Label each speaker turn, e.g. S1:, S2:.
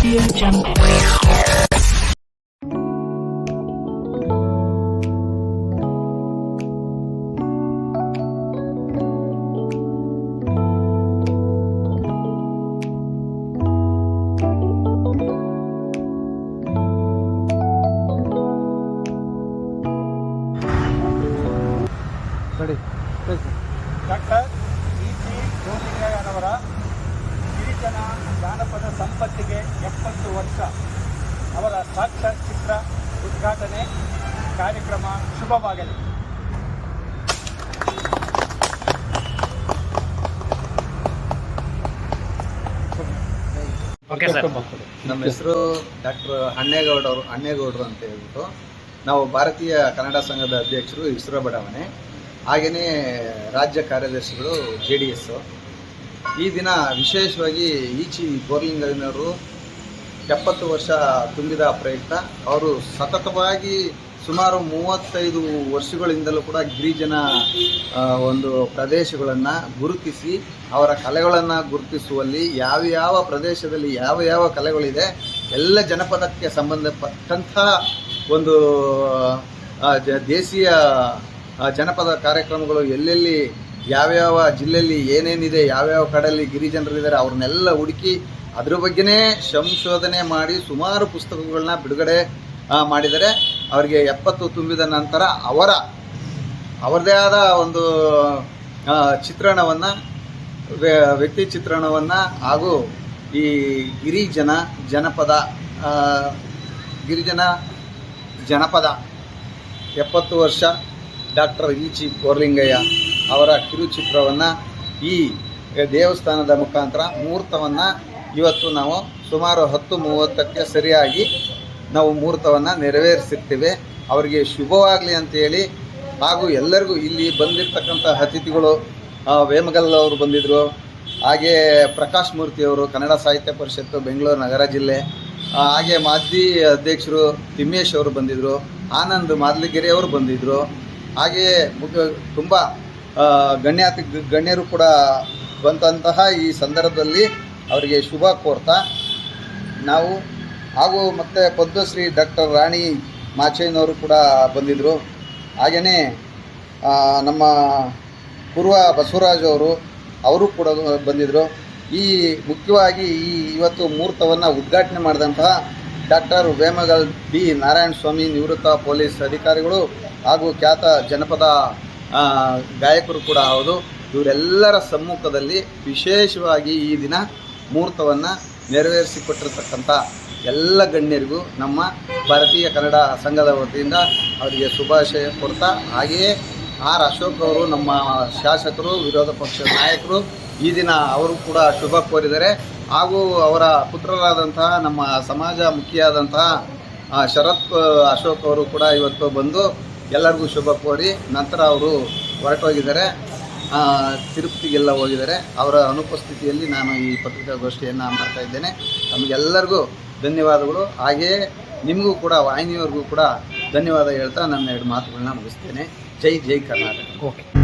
S1: Audio Jungle.
S2: ಸಾಕ್ಷಾತ್ ಚಿತ್ರ ಉದ್ಘಾಟನೆ ಕಾರ್ಯಕ್ರಮ ಶುಭವಾಗಲಿ.
S3: ಓಕೆ ಸರ್
S4: ನಮ್ಮ ಹೆಸರು ಡಾಕ್ಟರ್ ಅಣ್ಣೇಗೌಡರು ಅಣ್ಣೇಗೌಡರು ಅಂತ ಹೇಳ್ಬಿಟ್ಟು ನಾವು ಭಾರತೀಯ ಕನ್ನಡ ಸಂಘದ ಅಧ್ಯಕ್ಷರು ಇಸ್ರೋ ಬಡಾವಣೆ ಹಾಗೆಯೇ ರಾಜ್ಯ ಕಾರ್ಯದರ್ಶಿಗಳು ಜೆ ಡಿ ಎಸ್ಸು ಈ ದಿನ ವಿಶೇಷವಾಗಿ ಈಚಿ ಬೋರ್ಲಿಂಗನವರು ಎಪ್ಪತ್ತು ವರ್ಷ ತುಂಬಿದ ಪ್ರಯುಕ್ತ ಅವರು ಸತತವಾಗಿ ಸುಮಾರು ಮೂವತ್ತೈದು ವರ್ಷಗಳಿಂದಲೂ ಕೂಡ ಗಿರಿಜನ ಒಂದು ಪ್ರದೇಶಗಳನ್ನು ಗುರುತಿಸಿ, ಅವರ ಕಲೆಗಳನ್ನು ಗುರುತಿಸುವಲ್ಲಿ ಯಾವ ಯಾವ ಪ್ರದೇಶದಲ್ಲಿ ಯಾವ ಯಾವ ಕಲೆಗಳಿದೆ, ಎಲ್ಲ ಜನಪದಕ್ಕೆ ಸಂಬಂಧಪಟ್ಟಂಥ ಒಂದು ದೇಶೀಯ ಜನಪದ ಕಾರ್ಯಕ್ರಮಗಳು ಎಲ್ಲೆಲ್ಲಿ ಯಾವ್ಯಾವ ಜಿಲ್ಲೆಯಲ್ಲಿ ಏನೇನಿದೆ ಯಾವ್ಯಾವ ಕಡೆಯಲ್ಲಿ ಗಿರಿಜನರಿದ್ದಾರೆ, ಅವ್ರನ್ನೆಲ್ಲ ಹುಡುಕಿ ಅದ್ರ ಬಗ್ಗೆನೇ ಸಂಶೋಧನೆ ಮಾಡಿ ಸುಮಾರು ಪುಸ್ತಕಗಳನ್ನ ಬಿಡುಗಡೆ ಮಾಡಿದರೆ ಅವರಿಗೆ ಎಪ್ಪತ್ತು ತುಂಬಿದ ನಂತರ ಅವರ, ಅವರದೇ ಆದ ಒಂದು ಚಿತ್ರಣವನ್ನು ವ್ಯಕ್ತಿ ಚಿತ್ರಣವನ್ನು ಹಾಗೂ ಈ ಗಿರಿಜನ ಜನಪದ ಗಿರಿಜನ ಜನಪದ ಎಪ್ಪತ್ತು ವರ್ಷ ಡಾಕ್ಟರ್ ಇ ಚಿ ಕೋರ್ಲಿಂಗಯ್ಯ ಅವರ ಕಿರುಚಿತ್ರವನ್ನು ಈ ದೇವಸ್ಥಾನದ ಮುಖಾಂತರ, ಮುಹೂರ್ತವನ್ನು ಇವತ್ತು ನಾವು ಸುಮಾರು ಹತ್ತು ಮೂವತ್ತಕ್ಕೆ ಸರಿಯಾಗಿ ನಾವು ಮುಹೂರ್ತವನ್ನು ನೆರವೇರಿಸಿರ್ತೀವಿ. ಅವರಿಗೆ ಶುಭವಾಗಲಿ ಅಂತೇಳಿ ಹಾಗೂ ಎಲ್ಲರಿಗೂ ಇಲ್ಲಿ ಬಂದಿರತಕ್ಕಂಥ ಅತಿಥಿಗಳು ವೇಮಗಲ್ ಅವರು ಬಂದಿದ್ದರು ಹಾಗೆ ಪ್ರಕಾಶ್ ಮೂರ್ತಿಯವರು ಕನ್ನಡ ಸಾಹಿತ್ಯ ಪರಿಷತ್ತು, ಬೆಂಗಳೂರು ನಗರ ಜಿಲ್ಲೆ ಹಾಗೆ ಮಾಜಿ ಅಧ್ಯಕ್ಷರು ತಿಮ್ಮೇಶ್ ಅವರು ಬಂದಿದ್ದರು ಆನಂದ್ ಮಾದ್ಲಿಗೆರೆ ಅವರು ಬಂದಿದ್ದರು ಹಾಗೆಯೇ ತುಂಬ ಗಣ್ಯಾತಿ ಗಣ್ಯರು ಕೂಡ ಬಂದಂತಹ ಈ ಸಂದರ್ಭದಲ್ಲಿ ಅವರಿಗೆ ಶುಭ ಕೋರ್ತಾ ನಾವು ಹಾಗೂ ಮತ್ತು ಪದ್ಮಶ್ರೀ ಡಾಕ್ಟರ್ ರಾಣಿ ಮಾಚಯ್ಯನವರು ಕೂಡ ಬಂದಿದ್ದರು ಹಾಗೆಯೇ ನಮ್ಮ ಪೂರ್ವ ಬಸವರಾಜ್ ಅವರು ಅವರು ಕೂಡ ಬಂದಿದ್ದರು ಈ ಮುಖ್ಯವಾಗಿ ಈ ಇವತ್ತು ಮುಹೂರ್ತವನ್ನು ಉದ್ಘಾಟನೆ ಮಾಡಿದಂತಹ ಡಾಕ್ಟರ್ ವೇಮಗಲ್ ಬಿ. ನಾರಾಯಣ ಸ್ವಾಮಿ ನಿವೃತ್ತ ಪೊಲೀಸ್ ಅಧಿಕಾರಿಗಳು ಹಾಗೂ ಖ್ಯಾತ ಜನಪದ ಗಾಯಕರು ಕೂಡ ಹೌದು. ಇವರೆಲ್ಲರ ಸಮ್ಮುಖದಲ್ಲಿ ವಿಶೇಷವಾಗಿ ಈ ದಿನ ಮುಹೂರ್ತವನ್ನು ನೆರವೇರಿಸಿಕೊಟ್ಟಿರ್ತಕ್ಕಂಥ ಎಲ್ಲ ಗಣ್ಯರಿಗೂ ನಮ್ಮ ಭಾರತೀಯ ಕನ್ನಡ ಸಂಘದ ವತಿಯಿಂದ ಅವರಿಗೆ ಶುಭಾಶಯ ಕೊಡ್ತಾ ಹಾಗೆಯೇ ಆರ್ ಅಶೋಕ್ ಅವರು ನಮ್ಮ ಶಾಸಕರು, ವಿರೋಧ ಪಕ್ಷದ ನಾಯಕರು, ಈ ದಿನ ಅವರು ಕೂಡ ಶುಭ ಕೋರಿದ್ದಾರೆ ಹಾಗೂ ಅವರ ಪುತ್ರರಾದಂತಹ ನಮ್ಮ ಸಮಾಜ ಮುಖಿಯಾದಂತಹ ಶರತ್ ಅಶೋಕ್ ಅವರು ಕೂಡ ಇವತ್ತು ಬಂದು ಎಲ್ಲರಿಗೂ ಶುಭ ಕೋರಿ ನಂತರ ಅವರು ಹೊರಟೋಗಿದ್ದಾರೆ. ತಿರುಪತಿಗೆಲ್ಲ ಹೋಗಿದ್ದಾರೆ. ಅವರ ಅನುಪಸ್ಥಿತಿಯಲ್ಲಿ ನಾನು ಈ ಪತ್ರಿಕಾಗೋಷ್ಠಿಯನ್ನು ಮಾಡ್ತಾ ಇದ್ದೇನೆ. ತಮಗೆಲ್ಲರಿಗೂ ಧನ್ಯವಾದಗಳು. ಹಾಗೆಯೇ ನಿಮಗೂ ಕೂಡ, ವಾಹಿನಿಯವ್ರಿಗೂ ಕೂಡ ಧನ್ಯವಾದ ಹೇಳ್ತಾ ನನ್ನ ಎರಡು ಮಾತುಗಳನ್ನ ಮುಗಿಸ್ತೇನೆ. ಜೈ ಜೈ ಕರ್ನಾಟಕ.
S3: ಓಕೆ.